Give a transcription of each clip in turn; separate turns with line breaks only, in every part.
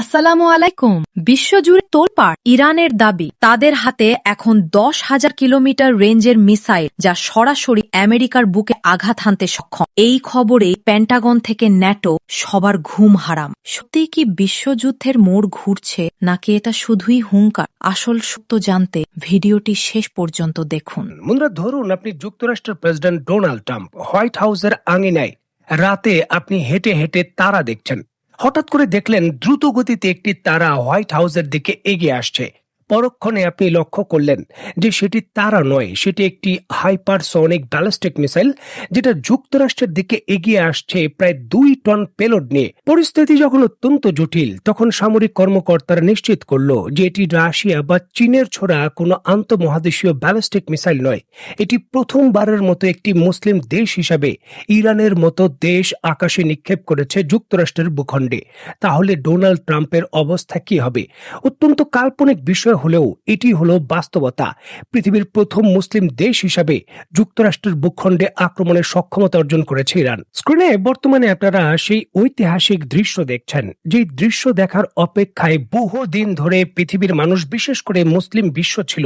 আসসালামু আলাইকুম। বিশ্বজুড়ে তোলপাড় ইরানের দাবি, তাদের হাতে এখন দশ হাজার কিলোমিটার রেঞ্জের মিসাইল যা সরাসরি আমেরিকার বুকে আঘাত হানতে সক্ষম। এই খবরে প্যান্টাগন থেকে ন্যাটো সবার ঘুম হারাম। সত্যি কি বিশ্বযুদ্ধের মোড় ঘুরছে, নাকি এটা শুধুই হুঙ্কার? আসল সত্য জানতে ভিডিওটি শেষ পর্যন্ত দেখুন।
ধরুন আপনি যুক্তরাষ্ট্রের প্রেসিডেন্ট ডোনাল্ড ট্রাম্প হোয়াইট হাউসের আঙিনায় রাতে আপনি হেঁটে হেঁটে তারা দেখছেন। হঠাৎ করে দেখলেন দ্রুত গতিতে একটি তারা হোয়াইট হাউসের দিকে এগিয়ে আসছে। পরক্ষণে আপনি লক্ষ্য করলেন যে সেটি তারা নয়, সেটি একটি হাইপারসনিক ব্যালিস্টিক মিসাইল যেটা যুক্তরাষ্ট্রের দিকে এগিয়ে আসছে প্রায় দুই টন পেলোড নিয়ে। পরিস্থিতি যখন অত্যন্ত জটিল, তখন সামরিক কর্মকর্তারা নিশ্চিত করল যে এটি রাশিয়া বা চীনের ছোড়া কোনো আন্তঃমহাদেশীয় ব্যালিস্টিক মিসাইল নয়। এটি প্রথমবারের মতো একটি মুসলিম দেশ হিসাবে ইরানের মতো দেশ আকাশে নিক্ষেপ করেছে যুক্তরাষ্ট্রের ভূখণ্ডে। তাহলে ডোনাল্ড ট্রাম্পের অবস্থা কি হবে? অত্যন্ত কাল্পনিক বিষয় হলেও এটি হলো বাস্তবতা। পৃথিবীর প্রথম মুসলিম দেশ হিসাবে যুক্তরাষ্ট্রের ভূখণ্ডে আক্রমণের সক্ষমতা অর্জন করেছে ইরান। স্ক্রিনে বর্তমানে আপনারা সেই ঐতিহাসিক দৃশ্য দেখছেন যে দৃশ্য দেখার অপেক্ষায় বহু দিন ধরে পৃথিবীর মানুষ বিশেষ করে মুসলিম বিশ্ব ছিল।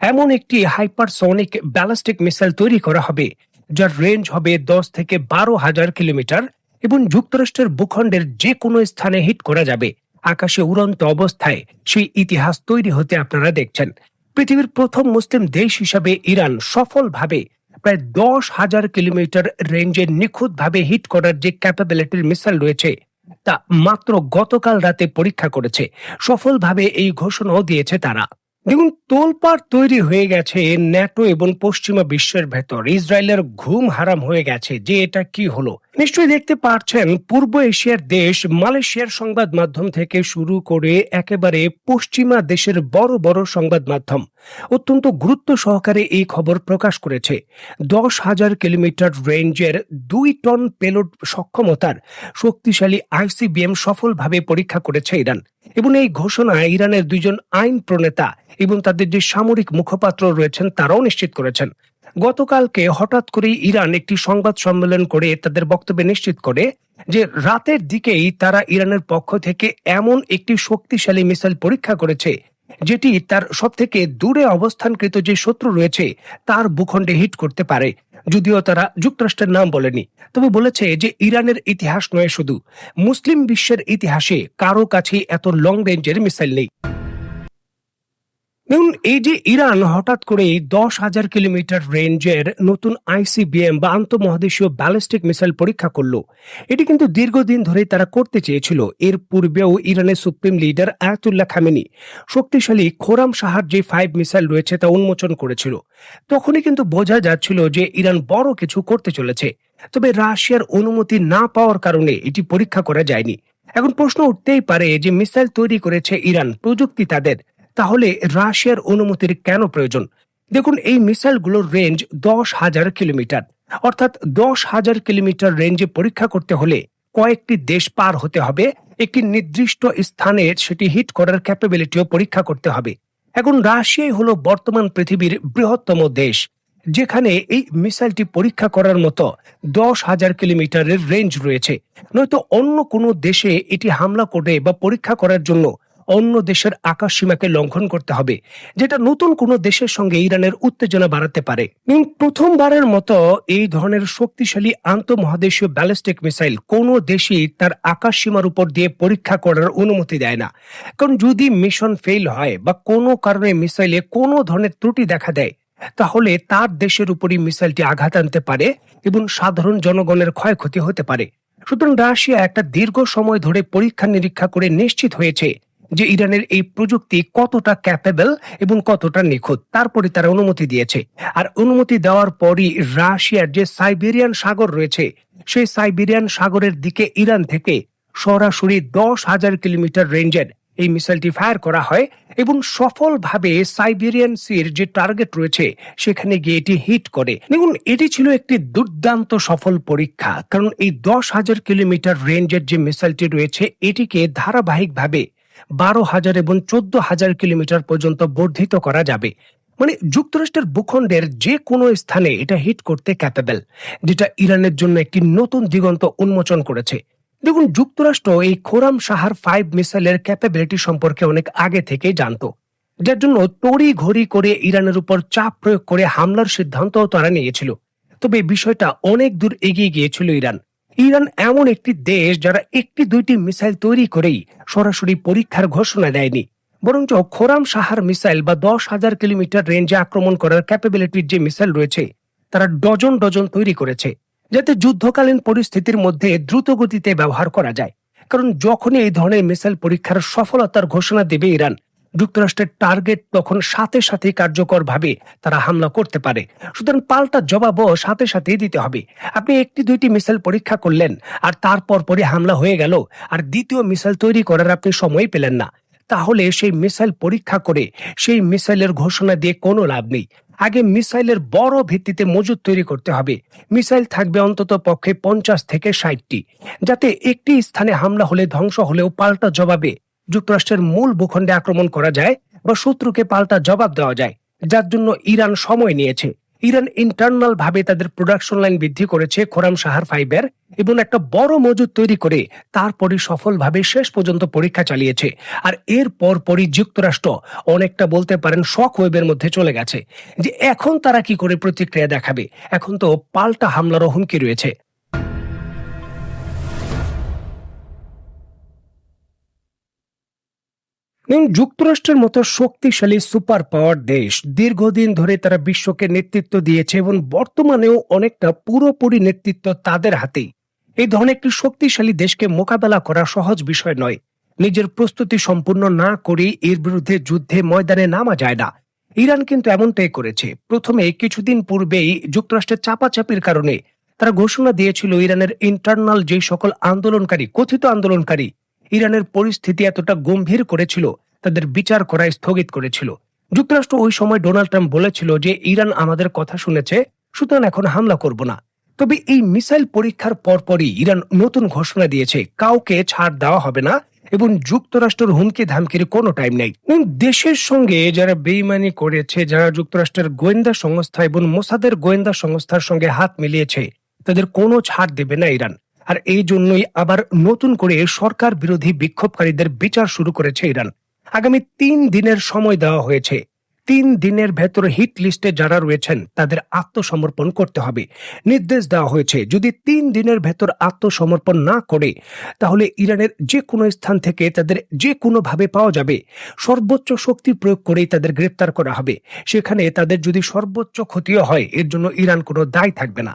এমন একটি হাইপারসনিক ব্যালিস্টিক মিসাইল তৈরি করা হবে, যার রেঞ্জ হবে দশ থেকে বারো হাজার কিলোমিটার এবং যুক্তরাষ্ট্রের ভূখণ্ডের যে কোনো স্থানে হিট করা যাবে। আকাশে উড়ন্ত অবস্থায় সেই ইতিহাস তৈরি হতে আপনারা দেখছেন। পৃথিবীর প্রথম মুসলিম দেশ হিসাবে ইরান সফলভাবে প্রায় দশ হাজার কিলোমিটার রেঞ্জে নিখুঁতভাবে হিট করার যে ক্যাপাবিলিটির মিসাইল রয়েছে, তা মাত্র গতকাল রাতে পরীক্ষা করেছে। সফলভাবে এই ঘোষণাও দিয়েছে তারা। দেখুন, তোলপাড় তৈরি হয়ে গেছে ন্যাটো এবং পশ্চিমা বিশ্বের ভেতর। ইসরায়েলের ঘুম হারাম হয়ে গেছে যে এটা কি হলো? নিশ্চয়ই দেখতে পাচ্ছেন পূর্ব এশিয়ার দেশ মালয়েশিয়ার সংবাদ মাধ্যম থেকে শুরু করে একেবারে পশ্চিমা দেশের বড় বড় সংবাদ মাধ্যম। অত্যন্ত গুরুত্ব সহকারে এই খবর প্রকাশ করেছে। দশ হাজার কিলোমিটার রেঞ্জের দুই টন পেলোড সক্ষমতার শক্তিশালী আইসিবিএম সফলভাবে পরীক্ষা করেছে ইরান। এবং এই ঘোষণা ইরানের দুইজন আইন প্রণেতা এবং তাদের যে সামরিক মুখপাত্র রয়েছেন, তারাও নিশ্চিত করেছেন। গতকালকে হঠাৎ করে ইরান একটি সংবাদ সম্মেলন করে তাদের বক্তব্যে নিশ্চিত করে যে রাতের দিকেই তারা ইরানের পক্ষ থেকে এমন একটি শক্তিশালী মিসাইল পরীক্ষা করেছে, যেটি তার সব থেকে দূরে অবস্থানকৃত যে শত্রু রয়েছে তার ভূখণ্ডে হিট করতে পারে। যদিও তারা যুক্তরাষ্ট্রের নাম বলেনি, তবে বলেছে যে ইরানের ইতিহাস নয় শুধু, মুসলিম বিশ্বের ইতিহাসে কারও কাছে এত লং রেঞ্জের মিসাইল নেই। দেখুন, এই যে ইরান হঠাৎ করে দশ হাজার কিলোমিটার রেঞ্জের নতুন আইসিবিএম বা আন্তঃমহাদেশীয় ব্যালিস্টিক মিসাইল পরীক্ষা করল। এটি কিন্তু দীর্ঘদিন ধরে তারা করতে চেয়েছিল। এর পূর্বেও ইরানের সুপ্রিম লিডার আয়াতুল্লাহ খামেনি শক্তিশালী খোরাম সাহার যে ফাইভ মিসাইল রয়েছে তা উন্মোচন করেছিল। তখনই কিন্তু বোঝা যাচ্ছিল যে ইরান বড় কিছু করতে চলেছে। তবে রাশিয়ার অনুমতি না পাওয়ার কারণে এটি পরীক্ষা করা যায়নি। এখন প্রশ্ন উঠতেই পারে যে মিসাইল তৈরি করেছে ইরান, প্রযুক্তি তাদের। তাহলে রাশিয়ার অনুমতির কেন প্রয়োজন? দেখুন, এই মিসাইলগুলোর রেঞ্জ দশ হাজার কিলোমিটার। অর্থাৎ দশ হাজার কিলোমিটার রেঞ্জে পরীক্ষা করতে হলে কয়েকটি দেশ পার হতে হবে। একটি নির্দিষ্ট স্থানে সেটি হিট করার ক্যাপাবিলিটিও পরীক্ষা করতে হবে। এখন রাশিয়াই হলো বর্তমান পৃথিবীর বৃহত্তম দেশ, যেখানে এই মিসাইলটি পরীক্ষা করার মতো দশ হাজার কিলোমিটারের রেঞ্জ রয়েছে। নয়তো অন্য কোনো দেশে এটি হামলা করে বা পরীক্ষা করার জন্য অন্য দেশের আকাশ সীমাকে লঙ্ঘন করতে হবে, যেটা নতুন কোনো দেশের সঙ্গে ইরানের উত্তেজনা বাড়াতে পারে। এবং প্রথমবারের মতো এই ধরনের শক্তিশালী আন্তঃমহাদেশীয় ব্যালিস্টিক মিসাইল কোনো দেশই তার আকাশ সীমার উপর দিয়ে পরীক্ষা করার অনুমতি দেয় না। কারণ যদি মিশন ফেল হয় বা কোনো কারণে মিসাইলে কোনো ধরনের ত্রুটি দেখা দেয়, তাহলে তার দেশের উপরই মিসাইলটি আঘাত আনতে পারে এবং সাধারণ জনগণের ক্ষয়ক্ষতি হতে পারে। সুতরাং রাশিয়া একটা দীর্ঘ সময় ধরে পরীক্ষা নিরীক্ষা করে নিশ্চিত হয়েছে যে ইরানের এই প্রযুক্তি কতটা ক্যাপেবল এবং কতটা নিখুঁত, তারপরে তারা অনুমতি দিয়েছে। আর অনুমতি দেওয়ার পরই রাশিয়ার যে সাইবেরিয়ান সাগর রয়েছে, সেই সাইবেরিয়ান সাগরের দিকে ইরান থেকে সরাসরি দশ হাজার কিলোমিটার রেঞ্জের এই মিসাইলটি ফায়ার করা হয় এবং সফলভাবে সাইবেরিয়ান সির যে টার্গেট রয়েছে, সেখানে গিয়ে এটি হিট করে। দেখুন, এটি ছিল একটি দুর্দান্ত সফল পরীক্ষা, কারণ এই দশ হাজার কিলোমিটার রেঞ্জের যে মিসাইলটি রয়েছে, এটিকে ধারাবাহিকভাবে বারো হাজার এবং চোদ্দ হাজার কিলোমিটার পর্যন্ত বর্ধিত করা যাবে। মানে যুক্তরাষ্ট্রের ভূখণ্ডের যে কোনো স্থানে এটা হিট করতে ক্যাপেবল যেটা ইরানের জন্য একটি নতুন দিগন্ত উন্মোচন করেছে। দেখুন, যুক্তরাষ্ট্র এই খোরাম সাহার ফাইভ মিসাইলের ক্যাপাবিলিটি সম্পর্কে অনেক আগে থেকেই জানতো। যার জন্য তড়ি ঘড়ি করে ইরানের উপর চাপ প্রয়োগ করে হামলার সিদ্ধান্তও তারা নিয়েছিল। তবে বিষয়টা অনেক দূর এগিয়ে গিয়েছিল ইরান। ইরান এমন একটি দেশ যারা একটি দুইটি মিসাইল তৈরি করেই সরাসরি পরীক্ষার ঘোষণা দেয়নি। বরঞ্চ খোরাম সাহার মিসাইল বা দশ হাজার কিলোমিটার রেঞ্জে আক্রমণ করার ক্যাপাবিলিটির যে মিসাইল রয়েছে, তারা ডজন ডজন তৈরি করেছে, যাতে যুদ্ধকালীন পরিস্থিতির মধ্যে দ্রুত গতিতে ব্যবহার করা যায়। কারণ যখনই এই ধরনের মিসাইল পরীক্ষার সফলতার ঘোষণা দেবে ইরান যুক্তরাষ্ট্রের টার্গেট তখন সাথে সাথে কার্যকরভাবে তারা হামলা করতে পারে। সুতরাং পাল্টা জবাবও সাথে সাথেই দিতে হবে। আপনি একটি দুইটি মিসাইল পরীক্ষা করলেন, আর তারপর পরে হামলা হয়ে গেল, আর দ্বিতীয় মিসাইল তৈরি করার আপনি সময় পেলেন না। তাহলে সেই মিসাইল পরীক্ষা করে সেই মিসাইলের ঘোষণা দিয়ে কোনো লাভ নেই। আগে মিসাইলের বড় ভিত্তিতে মজুদ তৈরি করতে হবে। মিসাইল থাকবে অন্তত পক্ষে পঞ্চাশ থেকে ষাটটি। যাতে একটি স্থানে হামলা হলে ধ্বংস হলেও পাল্টা জবাবে যুক্তরাষ্ট্রের মূল ভূখণ্ডে আক্রমণ করা যায় বা শত্রুকে পাল্টা জবাব দেওয়া যায়, যার জন্য ইরান সময় নিয়েছে। ইরান ইন্টারনাল ভাবে তাদের প্রোডাকশন লাইন বৃদ্ধি করেছে খোরাম সাহার ফাইবার এবং একটা বড় মজুদ তৈরি করে তারপরে সফলভাবে শেষ পর্যন্ত পরীক্ষা চালিয়েছে। আর এর পরপরই যুক্তরাষ্ট্র অনেকটা বলতে পারেন শক ওয়েবের মধ্যে চলে গেছে। যে এখন তারা কি করে প্রতিক্রিয়া দেখাবে? এখন তো পাল্টা হামলারও হুমকি রয়েছে। যুক্তরাষ্ট্রের মতো শক্তিশালী সুপার পাওয়ার দেশ দীর্ঘদিন ধরে তারা বিশ্বকে নেতৃত্ব দিয়েছে এবং বর্তমানেও অনেকটা পুরোপুরি নেতৃত্ব তাদের হাতেই। এই ধরনের একটি শক্তিশালী দেশকে মোকাবেলা করা সহজ বিষয় নয়। নিজের প্রস্তুতি সম্পূর্ণ না করে এর বিরুদ্ধে যুদ্ধে ময়দানে নামা যায় না। ইরান কিন্তু এমনটাই করেছে। প্রথমে কিছুদিন পূর্বেই যুক্তরাষ্ট্রের চাপাচাপির কারণে তারা ঘোষণা দিয়েছিল ইরানের ইন্টারনাল যে সকল আন্দোলনকারী, কথিত আন্দোলনকারী ইরানের পরিস্থিতি এতটা গম্ভীর করেছিল, তাদের বিচার করা স্থগিত করেছিল। যুক্তরাষ্ট্র ওই সময় ডোনাল্ড ট্রাম্প বলেছিল যে ইরান আমাদের কথা শুনেছে, সুতরাং এখন হামলা করব না। তবে এই মিসাইল পরীক্ষার পরপরই ইরান নতুন ঘোষণা দিয়েছে, কাউকে ছাড় দেওয়া হবে না, এবং যুক্তরাষ্ট্রের হুমকি ধামকির কোনো টাইম নেই। এবং দেশের সঙ্গে যারা বেইমানি করেছে, যারা যুক্তরাষ্ট্রের গোয়েন্দা সংস্থা এবং মোসাদের গোয়েন্দা সংস্থার সঙ্গে হাত মিলিয়েছে, তাদের কোনো ছাড় দেবে না ইরান। আর এই জন্যই আবার নতুন করে সরকার বিরোধী বিক্ষোভকারীদের বিচার শুরু করেছে ইরান। আগামী তিন দিনের সময় দেওয়া হয়েছে। তিন দিনের ভেতর হিট লিস্টে যারা রয়েছেন, তাদের আত্মসমর্পণ করতে হবে। নির্দেশ দেওয়া হয়েছে, যদি তিন দিনের ভেতর আত্মসমর্পণ না করে, তাহলে ইরানের যে কোনো স্থান থেকে তাদের যে কোনো ভাবে পাওয়া যাবে। সর্বোচ্চ শক্তি প্রয়োগ করেই তাদের গ্রেপ্তার করা হবে। সেখানে তাদের যদি সর্বোচ্চ ক্ষতিও হয়, এর জন্য ইরান কোনো দায় থাকবে না।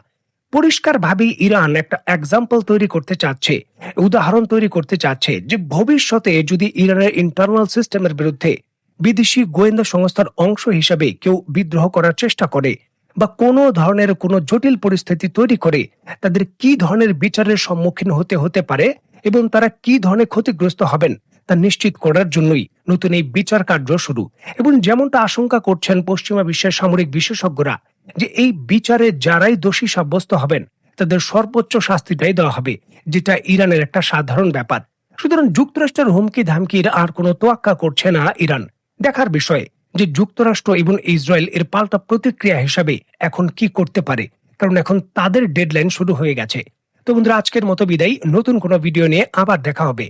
পরিষ্কারভাবেই ইরান একটা এক্সাম্পল তৈরি করতে চাচ্ছে, উদাহরণ তৈরি করতে চাচ্ছে যে ভবিষ্যতে যদি ইরানের ইন্টারনাল সিস্টেমের বিরুদ্ধে বিদেশি গোয়েন্দা সংস্থার অংশ হিসাবে কেউ বিদ্রোহ করার চেষ্টা করে বা কোনো ধরনের কোনো জটিল পরিস্থিতি তৈরি করে, তাদের কি ধরনের বিচারের সম্মুখীন হতে হতে পারে এবং তারা কি ধরনের ক্ষতিগ্রস্ত হবেন তা নিশ্চিত করার জন্যই নতুন এই বিচার কার্য শুরু। এবং যেমনটা আশঙ্কা করছেন পশ্চিমা বিশ্বের সামরিক বিশেষজ্ঞরা যে এই বিচারে যারাই দোষী সাব্যস্ত হবেন, তাদের সর্বোচ্চ শাস্তিটাই দেওয়া হবে, যেটা ইরানের একটা সাধারণ ব্যাপার। সুতরাং যুক্তরাষ্ট্রের হুমকি ধামকির আর কোনো তোয়াক্কা করছে না ইরান। দেখার বিষয় যে যুক্তরাষ্ট্র এবং ইসরায়েল এর পাল্টা প্রতিক্রিয়া হিসাবে এখন কি করতে পারে, কারণ এখন তাদের ডেডলাইন শুরু হয়ে গেছে। তো বন্ধুরা, আজকের মতো বিদায়। নতুন কোনো ভিডিও নিয়ে আবার দেখা হবে।